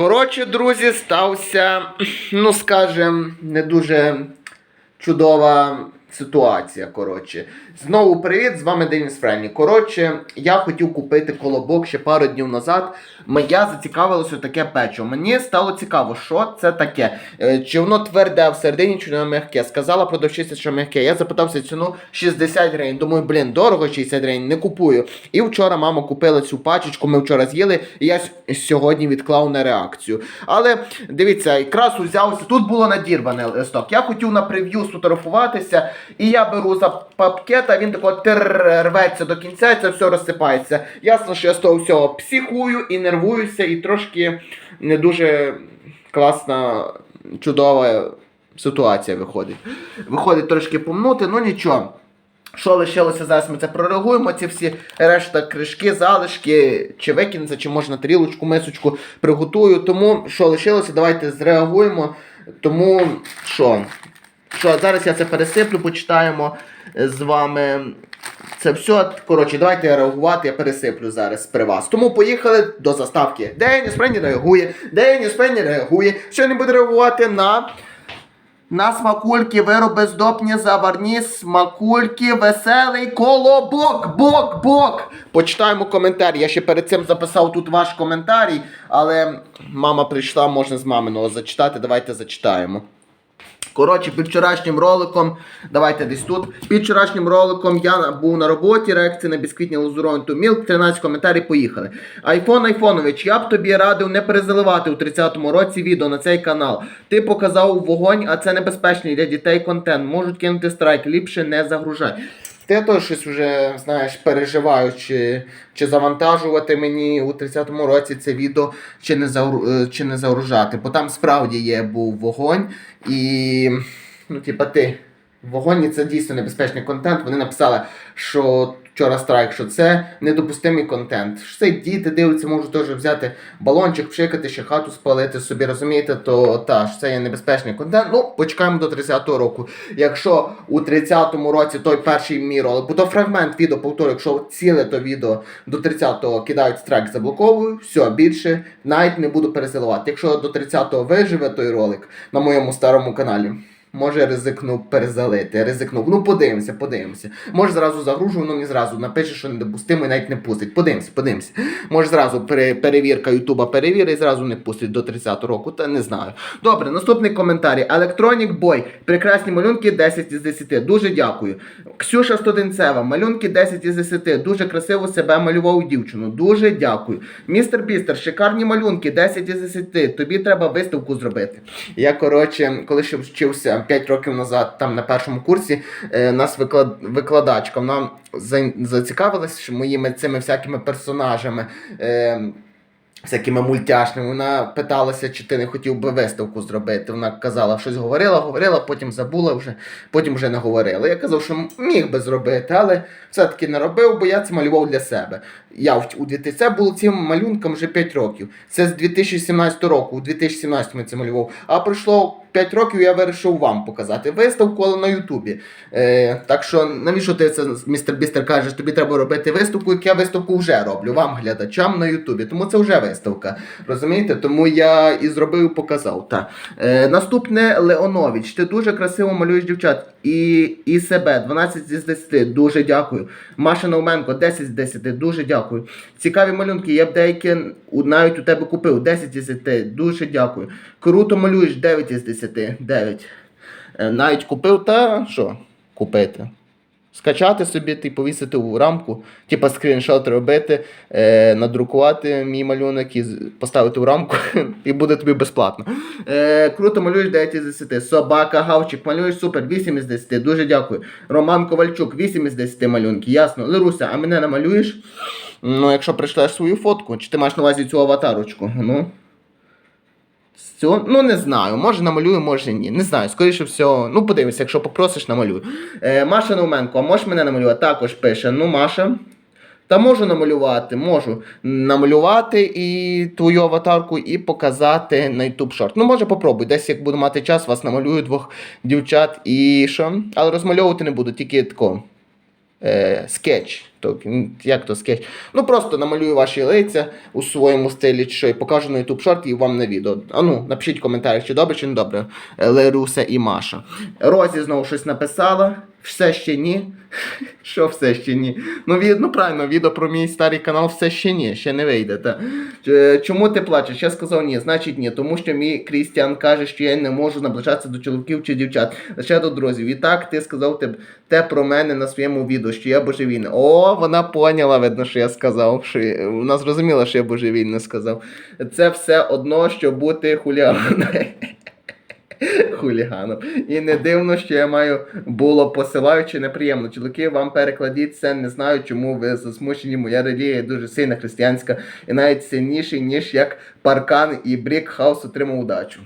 Коротше, друзі, стався, ну скажем, не дуже чудова ситуація. Коротше, знову привіт, з вами Денис Френі. Коротше, я хотів купити колобок ще пару днів назад. Я зацікавилося таке печиво. Мені стало цікаво, що це таке. Е, Чи воно тверде всередині, чи воно м'яке. Сказала продавчиця, що м'яке. Я запитався ціну 60 гривень. Думаю, блін, дорого 60 гривень, не купую. І вчора мама купила цю пачечку, ми вчора з'їли, і я сьогодні відклав на реакцію. Але дивіться, якраз узявся. Тут було надірване листок. Я хотів на прев'ю сфотографуватися, і я беру за пакет, а він тако рветься до кінця, і це все розсипається. Ясно, що я з того всього психую і нервуюся, і трошки не дуже класна, чудова ситуація виходить. Виходить трошки помнути, ну нічого. Що лишилося зараз, ми це прореагуємо, ці всі решта кришки, залишки, чи викинеться, чи можна тарілочку, мисочку приготую. Тому що лишилося, давайте зреагуємо. Тому що? Що, зараз я це пересиплю, почитаємо з вами. Це все. Коротше, давайте реагувати, я пересиплю зараз при вас. Тому поїхали до заставки. Деніс Френі реагує, Деніс Френі реагує. Сьогодні буде реагувати на. На смакульки, вироби здобні, заварні, смакульки, веселий колобок, бок, бок. Почитаємо коментар. Я ще перед цим записав тут ваш коментарій, але мама прийшла, можна з маминого зачитати. Давайте зачитаємо. Коротше, під вчорашнім роликом, давайте десь тут. Під вчорашнім роликом я був на роботі, реакція на бісквітні лузурон ту мілк, 13 коментарів, поїхали. Айфон Айфонович, я б тобі радив не перезаливати у 30-му році відео на цей канал. Ти показав вогонь, а це небезпечний для дітей контент. Можуть кинути страйк, ліпше не загружай. Ти теж щось вже, знаєш, переживаю, чи, чи завантажувати мені у 30-му році це відео, чи не, загру, е, чи не загружати. Бо там справді є був вогонь, і ну, типа ти. Вогонь це дійсно небезпечний контент. Вони написали, що вчора страйк, що це недопустимий контент. Що це діти дивляться, можуть теж взяти балончик, пшикати, ще хату спалити собі, розумієте, то та ж це є небезпечний контент. Ну, почекаємо до 30-го року. Якщо у 30-му році той перший ролик, бо то фрагмент відео повторю, якщо ціле то відео до 30-го кидають страйк, заблоковую, все, більше навіть не буду пересилувати. Якщо до 30-го виживе той ролик на моєму старому каналі. Може ризикнув перезалити, ризикнув. Ну подивимося, подивимося. Може зразу загружу, воно мені зразу напише, що недопустимо і навіть не пустить. Подивимося, подивимося. Може зразу пере, перевірка Ютуба перевірить і зразу не пустить до 30-го року, та не знаю. Добре, наступний коментарі. Electronic Boy. Прекрасні малюнки 10 із 10. Дуже дякую. Ксюша Студенцева, малюнки 10 із 10. Дуже красиво себе малював дівчину. Дуже дякую. Містер Бістер, шикарні малюнки 10 із 10. Тобі треба виставку зробити. Я, коротше, коли ще вчився 5 років назад, там на першому курсі, е, нас виклад... викладачка вона за... зацікавилась моїми цими всякими персонажами. Е, Всякими мультяшними, вона питалася, чи ти не хотів би виставку зробити. Вона казала, щось говорила, говорила, потім забула вже, потім вже не говорила. Я казав, що міг би зробити, але все-таки не робив, бо я це малював для себе. Я у 2000, це було цим малюнкам вже 5 років. Це з 2017 року, у 2017 я це малював. А пройшло 5 років, я вирішив вам показати виставку, але на Ютубі. Е, так що навіщо ти це, містер Бістер, кажеш, тобі треба робити виставку, як я виставку вже роблю, вам, глядачам на Ютубі. Тому це вже виставка. Розумієте? Тому я і зробив, і показав. Та. Е, наступне Леонович. Ти дуже красиво малюєш дівчат. І, і себе 12 з 10. Дуже дякую. Маша Науменко 10 з 10. Дуже дякую. Цікаві малюнки. Я б деякі навіть у тебе купив 10 з 10. Дуже дякую. Круто малюєш 9 із 10. 9. Е, навіть купив та що? Купити. Скачати собі, ти повісити у рамку, типа скріншот робити, е, надрукувати мій малюнок і поставити у рамку, і буде тобі безплатно. Е, круто малюєш 9 із 10. Собака, гавчик, малюєш супер, 8 із 10. Дуже дякую. Роман Ковальчук, 8 із 10 малюнки. Ясно. Леруся, а мене намалюєш? Ну, якщо прийшлеш свою фотку, чи ти маєш на увазі цю аватарочку? Ну. Цього, ну не знаю, може намалюю, може ні. Не знаю, скоріше всього, ну подивимося, якщо попросиш, намалюю. Е, Маша Науменко, а можеш мене намалювати? Також пише. Ну, Маша. Та можу намалювати, можу намалювати і твою аватарку і показати на YouTube шорт. Ну, може, попробуй. Десь як буду мати час, вас намалюю двох дівчат і що. Але розмальовувати не буду, тільки тако. Е, скетч. То, як то скетч. Ну просто намалюю ваші лиця у своєму стилі, чи що і покажу на YouTube шорт і вам на відео. А ну, напишіть в коментарях, чи добре, чи не добре. Е, Леруся і Маша. Розі знову щось написала. Все ще ні. Що все ще ні? Ну, від, ну правильно, відео про мій старий канал все ще ні, ще не вийде. Та. Е, Чому ти плачеш? Я сказав ні, значить ні. Тому що мій Крістіан каже, що я не можу наближатися до чоловіків чи дівчат, лише до друзів. І так ти сказав те, те про мене на своєму відео, що я божевільний. О, вона поняла, видно, що я сказав. Що я- вона зрозуміла, що я божевільний сказав. Це все одно, що бути хуліганом. Хуліганом. І не дивно, що я маю було посилаючи неприємно. Чоловіки, вам перекладіть це, не знаю, чому ви засмучені. Моя релігія дуже сильна християнська і навіть сильніший, ніж як паркан і брік хаус отримав удачу.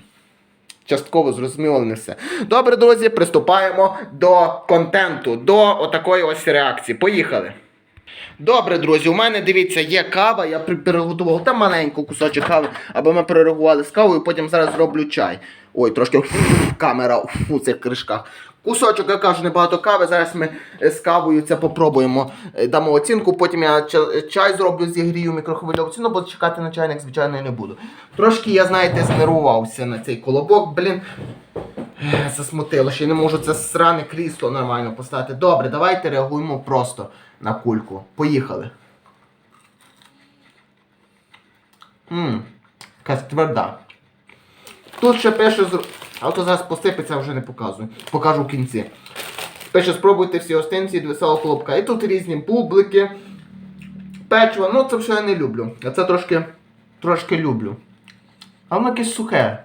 Частково зрозуміло, не все. Добре, друзі, приступаємо до контенту, до отакої ось реакції. Поїхали. Добре, друзі, у мене дивіться, є кава, я при- приготував там маленьку кусочок кави, аби ми перерахували з кавою, потім зараз зроблю чай. Ой, трошки камера у цих кришках. Кусочок, я кажу, небагато кави. Зараз ми е, з кавою це попробуємо. Е, Дамо оцінку, потім я чай зроблю, зігрію мікрохвильовці, ну бо чекати на чайник, звичайно, не буду. Трошки я, знаєте, знервувався на цей колобок, блін. Засмутило, я не можу це сране крісло нормально поставити. Добре, давайте реагуємо просто на кульку. Поїхали. Ммм, якась тверда. Тут ще пише, а то зараз посипеться, вже не показую. Покажу в кінці. Пише, спробуйте всі гостинці від веселого колобка. І тут різні бублики, печиво. Ну це все я не люблю. А це трошки, трошки люблю. А воно якесь сухе.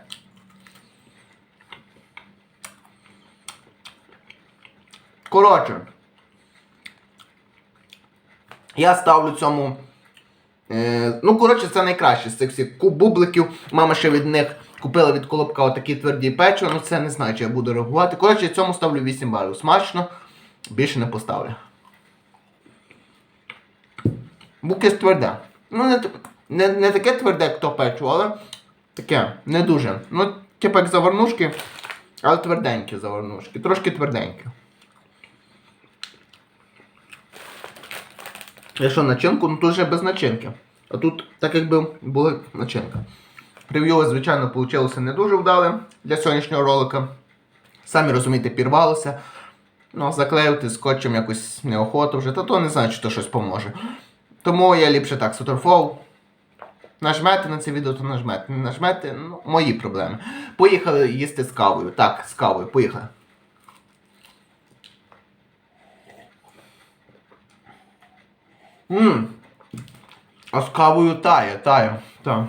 Коротше. Я ставлю цьому. Е, ну, коротше, це найкраще з цих всіх бубликів. Мама ще від них купила від колобка отакі тверді печиво. Ну це не знаю, чи я буду реагувати. Коротше, цьому ставлю 8 балів. Смачно, більше не поставлю. Букес тверде. Ну, не, не, не таке тверде, як то печиво, але таке, не дуже. Ну, типу як заварнушки, але тверденькі заварнушки. Трошки тверденькі. Якщо начинку, ну тут вже без начинки. А тут так якби була начинка. Прев'ю, звичайно, вийшло не дуже вдале для сьогоднішнього ролика. Самі розумієте, пірвалося. Ну, заклеювати скотчем якось неохоту вже, та то не знаю, чи то щось поможе. Тому я ліпше так сфотографував. Нажмете на це відео, то нажмете. Не нажмете, ну, мої проблеми. Поїхали їсти з кавою. Так, з кавою, поїхали. Ммм. А з кавою тає, тає. Так.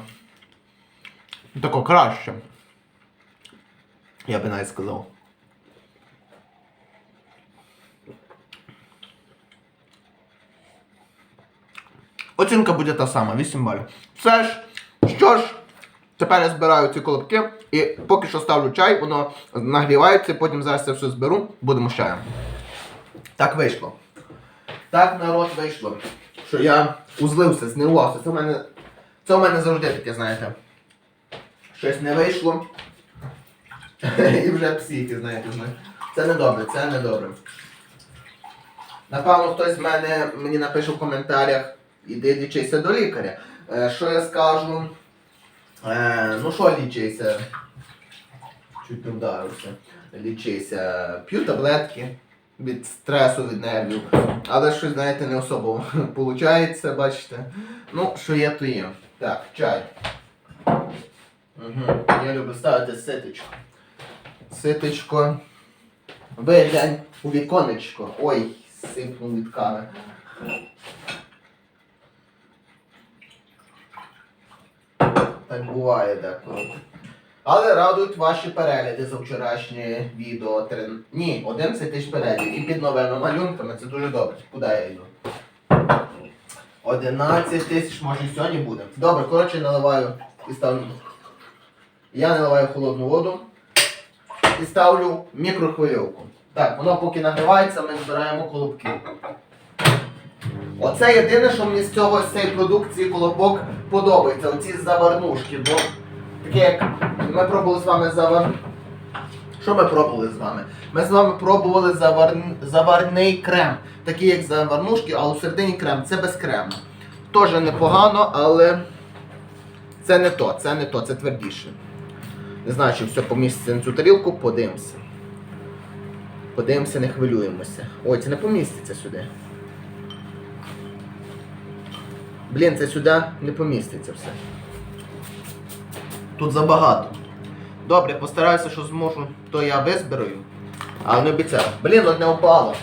Тако краще. Я би навіть сказав. Оцінка буде та сама, 8 балів. Все ж, що ж, тепер я збираю ці колобки і поки що ставлю чай, воно нагрівається, потім зараз це все зберу, будемо чаєм. Так вийшло. Так народ вийшло, що я узлився, знервувався. Це в мене, це в мене завжди таке, знаєте. Щось не вийшло. І вже психи, знаєте, знаєте. Це не добре, це не добре. Напевно, хтось з мене мені напише в коментарях, іди лічися до лікаря. Е, що я скажу? Е, ну що лічися? Чуть не вдарився. Лічися. П'ю таблетки від стресу, від нервів. Але щось, знаєте, не особо виходить, бачите. Ну, що є, то є. Так, чай. Угу. Я люблю ставити ситочку. Ситочко. Виглянь у віконечко. Ой, сипнув від кави. Так буває деколи. Але радують ваші перегляди за вчорашнє відео. Три- Ні, 11 тисяч переглядів. І під новими малюнками це дуже добре. Куди я йду? 11 тисяч, може і сьогодні буде. Добре, коротше, наливаю і ставлю. Я наливаю холодну воду і ставлю мікрохвильовку. Так, воно поки нагрівається, ми збираємо колобки. Оце єдине, що мені з цього з цієї продукції колобок подобається. Оці заварнушки. Бо таке як ми пробували з вами завар... Що ми пробували з вами? Ми з вами пробували завар... заварний крем, такий як заварнушки, але всередині крем, це без крему. Теж непогано, але це не то, це не то, це твердіше. Не знаю, чи все поміститься на цю тарілку, подивимося. Подивимося, не хвилюємося. Ой, це не поміститься сюди. Блін, це сюди не поміститься все. Тут забагато. Добре, постараюся, що зможу, то я визбираю. Але не обіцяю. Блін, одне впало.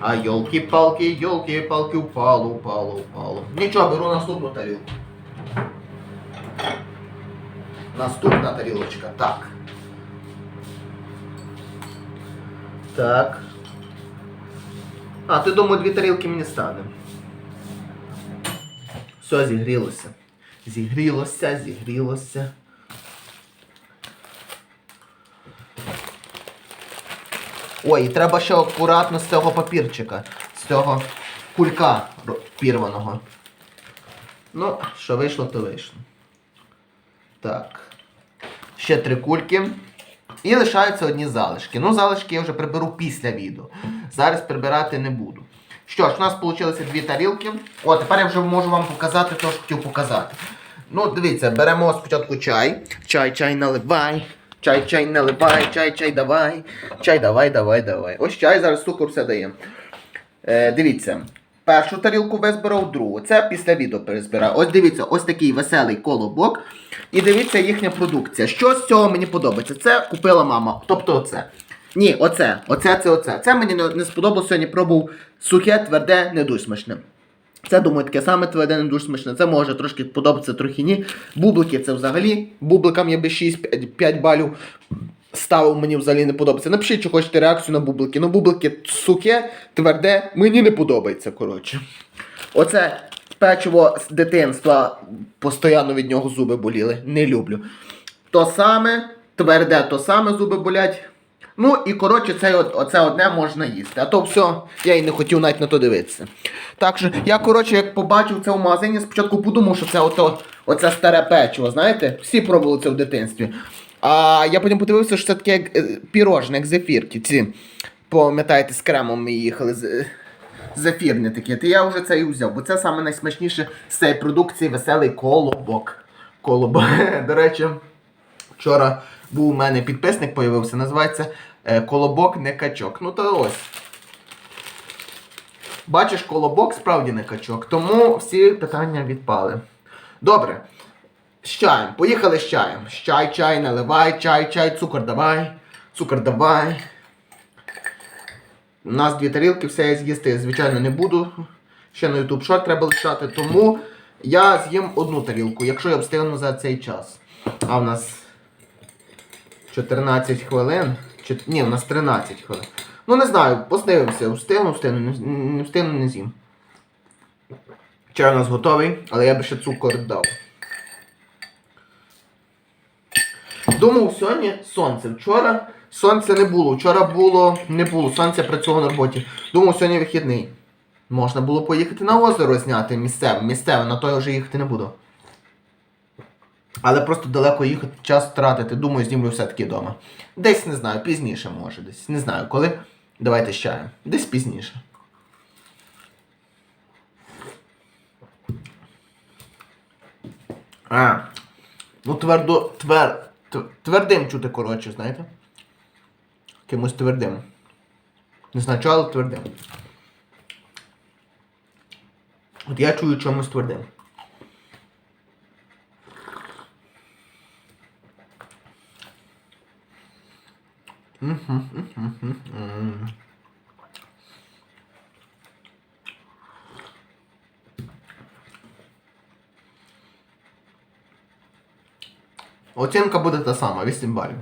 А йолки-палки, йолки-палки, упало, упало, упало. Нічого, беру наступну тарілку. Наступна тарілочка. Так. Так. А, ти думаю, дві тарілки мені стане. Все, зігрілося. Зігрілося, зігрілося. Ой, і треба ще акуратно з цього папірчика, з цього кулька пірваного. Ну, що вийшло, то вийшло. Так. Ще три кульки. І лишаються одні залишки. Ну, залишки я вже приберу після відео. Зараз прибирати не буду. Що ж, у нас вийшло дві тарілки. О, тепер я вже можу вам показати те, що хотів показати. Ну, дивіться, беремо спочатку чай. Чай, чай наливай. Чай, чай наливай, чай, чай давай. Чай давай, давай, давай. Ось чай, зараз цукор все дає. Е, дивіться. Першу тарілку визбирав, другу. Це після відео перезбираю. Ось дивіться, ось такий веселий колобок. І дивіться їхня продукція. Що з цього мені подобається? Це купила мама. Тобто оце. Ні, оце. Оце, це, оце. Це мені не, сподобалося, сьогодні пробував сухе, тверде, не дуже смачне. Це, думаю, таке саме тверде, не дуже смачне. Це може трошки подобатися, трохи ні. Бублики це взагалі. Бубликам я би 6-5 балів ставив, мені взагалі не подобається. Напишіть, чи хочете реакцію на бублики. Ну, бублики сухе, тверде, мені не подобається, коротше. Оце печиво з дитинства, постійно від нього зуби боліли. Не люблю. То саме, тверде, то саме зуби болять. Ну і коротше, це, оце одне можна їсти. А то все, я і не хотів навіть на то дивитися. Так що я, коротше, як побачив це в магазині, спочатку подумав, що це ото, оце старе печиво, знаєте? Всі пробували це в дитинстві. А я потім подивився, що це таке як е, пірожне, як зефірки. Ці, пам'ятаєте, з кремом ми їхали. З, зефірне таке. То я вже це і взяв, бо це саме найсмачніше з цієї продукції веселий колобок. Колобок. До речі, вчора був у мене підписник появився, називається е, Колобок не качок. Ну то ось. Бачиш, колобок справді не качок, тому всі питання відпали. Добре. З чаєм. Поїхали з чаєм. Чай, чай, наливай, чай, чай, цукор давай. Цукор давай. У нас дві тарілки, все я з'їсти, звичайно, не буду. Ще на YouTube шорт треба лишати, тому я з'їм одну тарілку, якщо я встигну за цей час. А в нас 14 хвилин. Чи... Ні, у нас 13 хвилин. Ну не знаю, подивимося, встигну, не, не встигну, не з'їм. Чай у нас готовий, але я би ще цукор дав. Думав сьогодні сонце. Вчора сонця не було. Вчора було не було. Сонця працювало на роботі. Думав, сьогодні вихідний. Можна було поїхати на озеро зняти місцеве. Місцеве, на то я вже їхати не буду. Але просто далеко їхати, час втратити. Думаю, знімлю все-таки вдома. Десь не знаю, пізніше може десь. Не знаю коли. Давайте з. Десь пізніше. А. Ну твердо. Твер, твердим чути, коротше, знаєте? Кимось твердим. Не знаю, але твердим. От я чую чомусь твердим. Оцінка буде та сама, 8 балів.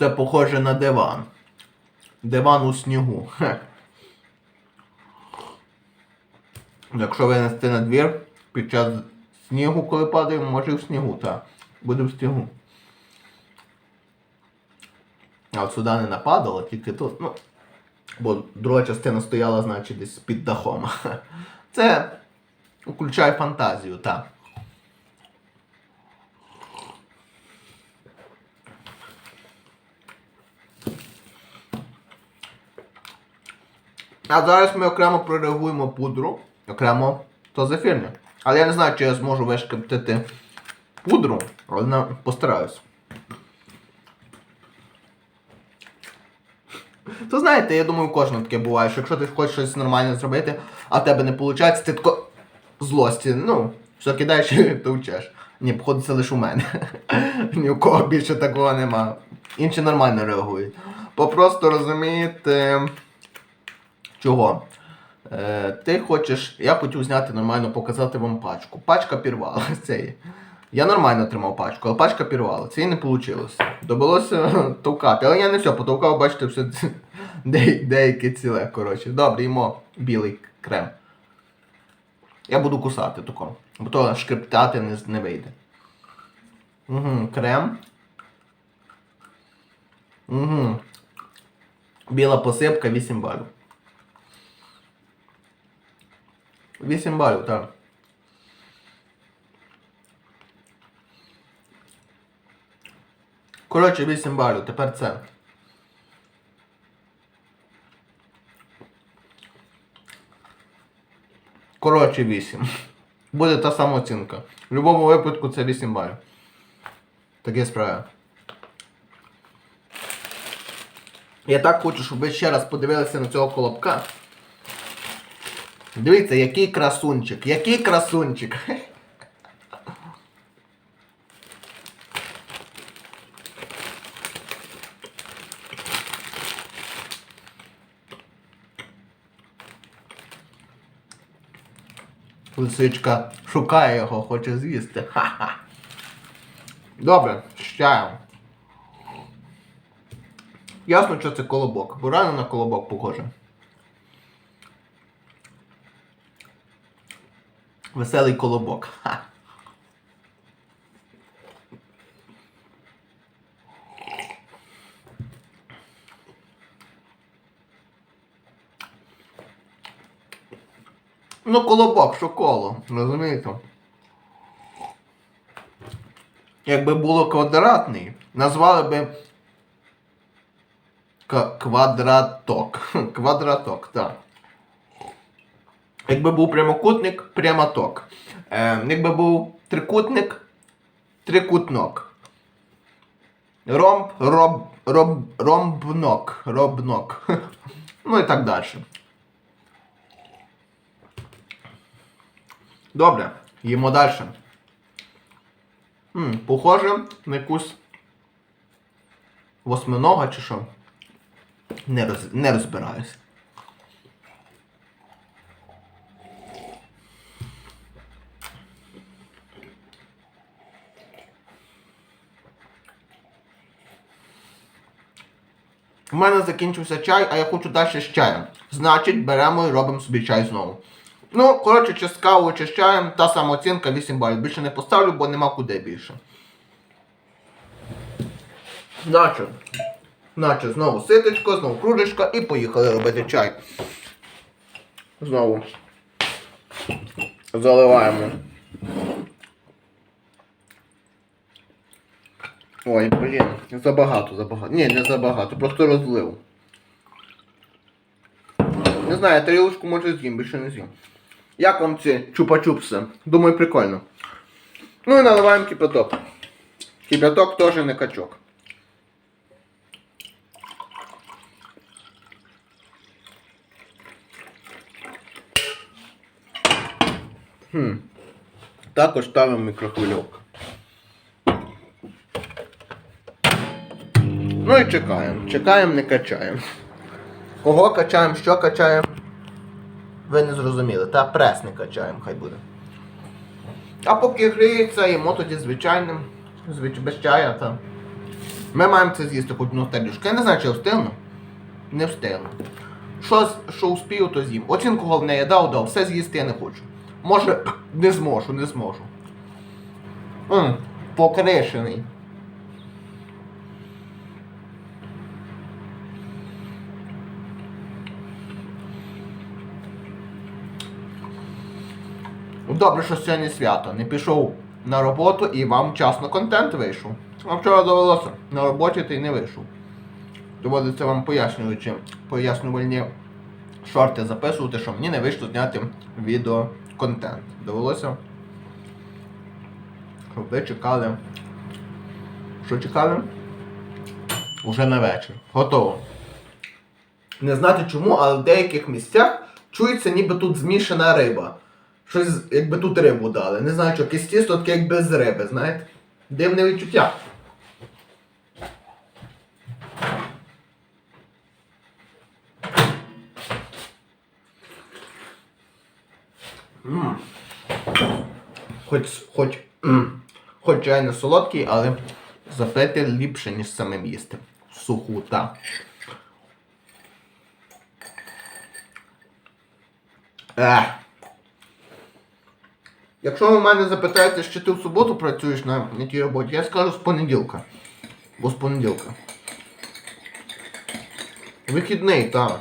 Це похоже на диван. Диван у снігу. Хе. Якщо винести на двір під час снігу, коли падає, може і в снігу, так. Буде в снігу. А от сюди не нападало, тільки тут, ну. Бо друга частина стояла, значить, десь під дахом. Це включає фантазію, так. А зараз ми окремо прореагуємо пудру, окремо то зефірне. Але я не знаю, чи я зможу вишкептити пудру, але постараюсь. То знаєте, я думаю, у кожного таке буває, що якщо ти хочеш щось нормальне зробити, а в тебе не виходить, ти тако злості, ну, все кидаєш і товчеш. Ні, походу, це лише у мене. Ні у кого більше такого нема. Інші нормально реагують. Попросту розумієте. Чого? Е, ти хочеш. Я хотів зняти нормально, показати вам пачку. Пачка пірвала. Це є. Я нормально тримав пачку, але пачка пірвала. Це і не вийшло. Довелося товкати. Але я не все потовкав, бачите, все де, деяке ціле. Коротше. Добре, їмо білий крем. Я буду кусати тако. Бо то шкрептати не, не вийде. Угу, крем. Угу. Біла посипка 8 балів. 8 балів, так. Коротше, 8 балів, тепер це. Коротше, 8. Буде та сама оцінка. В будь-якому випадку це 8 балів. Таке справа. Я так хочу, щоб ви ще раз подивилися на цього колобка. Дивіться, який красунчик, який красунчик. Лисичка шукає його, хоче з'їсти. Ха-ха. Добре, чаєм. Ясно, що це колобок, бо реально на колобок похоже. Веселий колобок. Ха. Ну, колобок, що коло, розумієте? Якби було квадратний, назвали би квадраток. Квадраток, так. Якби був прямокутник, прямоток. Е, якби був трикутник, трикутнок. Ромб, роб, роб, ромбнок. Робнок. Ну і так далі. Добре, їмо далі. М, похоже на якусь восьминога чи що. Не, роз, не розбираюсь. У мене закінчився чай, а я хочу далі з чаєм. Значить, беремо і робимо собі чай знову. Ну, коротше, чи з кавою, чи з чаєм, та сама оцінка 8 балів. Більше не поставлю, бо нема куди більше. Значить, значить, знову ситочко, знову кружечка і поїхали робити чай. Знову заливаємо. Ой, блін, забагато, забагато. Ні, не забагато, просто розлив. Не знаю, тарілочку може з'їм, більше не з'їм. Як вам ці чупа-чупси? Думаю, прикольно. Ну і наливаємо кипяток. Кипяток теж не качок. Хм. Також ставимо мікрохвильовку. Ну і чекаємо. Чекаємо, не качаємо. Кого качаємо, що качаємо? Ви не зрозуміли. Та прес не качаємо, хай буде. А поки гріється, їмо тоді звичайним. Звич... без чая та. Ми маємо це з'їсти хоч одну тарілочку. Я не знаю, чи я встигну. Не встигну. Що, що успію, то з'їм. Оцінку головне я дав, дав. Все з'їсти я не хочу. Може, не зможу, не зможу. М, покришений. Добре, що сьогодні свято. Не пішов на роботу і вам вчасно контент вийшов. А вчора довелося на роботі ти не вийшов. Доводиться вам пояснюючи, пояснювальні шорти записувати, що мені не вийшло зняти відео контент. Довелося. Щоб ви чекали. Що чекали? Уже на вечір. Готово. Не знати чому, але в деяких місцях чується, ніби тут змішана риба. Щось, якби тут рибу дали. Не знаю, що якесь тісто таке як без риби, знаєте? Дивне відчуття. Хоч, хоч, хоч чай не солодкий, але запити ліпше, ніж самим їсти. Суху, так. Ех. Якщо ви в мене запитаєте, чи ти в суботу працюєш на, на тій роботі, я скажу з понеділка. Бо з понеділка. Вихідний, так.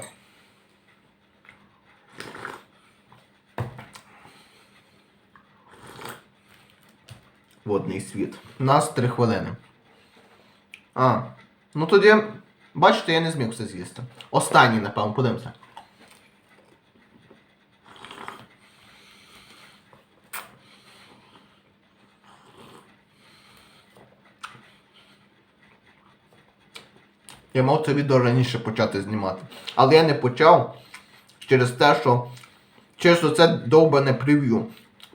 Водний світ. Нас три хвилини. А. Ну тоді, бачите, я не зміг все з'їсти. Останній, напевно, подивимося. Я мав це відео раніше почати знімати. Але я не почав через те, що через це довбане прев'ю.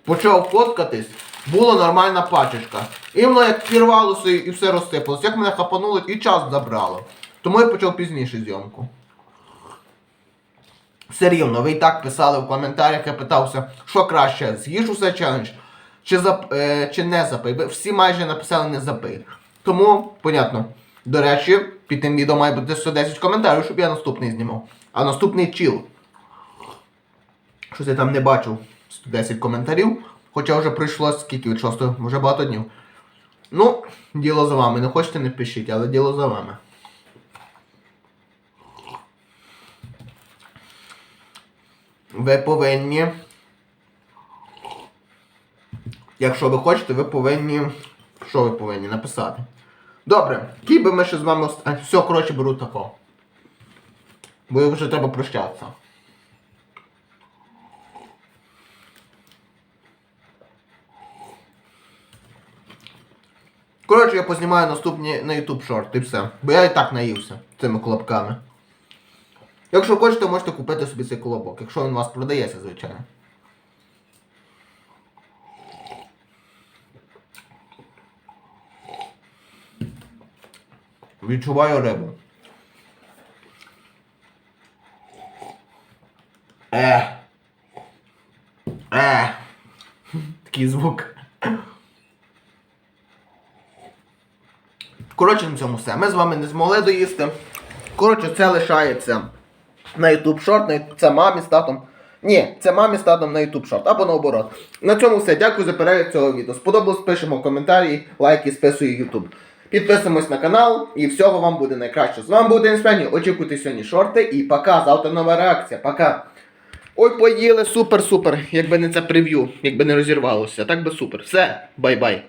Почав фоткатись, була нормальна пачечка. І воно як пірвалося і все розсипалося. Як мене хапануло і час забрало. Тому я почав пізніше зйомку. Все рівно, ви і так писали в коментарях, я питався, що краще, з'їж усе челендж, чи, зап... е, чи не запий. Всі майже написали не запий. Тому, понятно. До речі, під тим відео має бути 110 коментарів, щоб я наступний знімав. А наступний чіл. Щось я там не бачив 110 коментарів. Хоча вже пройшло скільки від 6, вже багато днів. Ну, діло за вами. Не хочете, не пишіть, але діло за вами. Ви повинні. Якщо ви хочете, ви повинні. Що ви повинні написати? Добре, який би ми ще з вами. А, все, коротше, беру тако. Бо вже треба прощатися. Коротше, я познімаю наступні на YouTube шорти і все. Бо я і так наївся цими колобками. Якщо хочете, можете купити собі цей колобок, якщо він у вас продається, звичайно. Відчуваю рибу. Е. Е. Такий звук. Коротше, на цьому все. Ми з вами не змогли доїсти. Коротше, це лишається на YouTube шорт. Це мамі з татом. Ні, це мамі з татом на YouTube шорт. Або наоборот. На цьому все. Дякую за перегляд цього відео. Сподобалось, пишемо коментарі, лайки, списує YouTube. Підписуємось на канал і всього вам буде найкраще. З вами був Денис Фені. Очікуйте сьогодні шорти і пока. Завтра нова реакція. Пока. Ой, поїли, супер-супер. Якби не це прев'ю, якби не розірвалося. Так би супер. Все, бай-бай.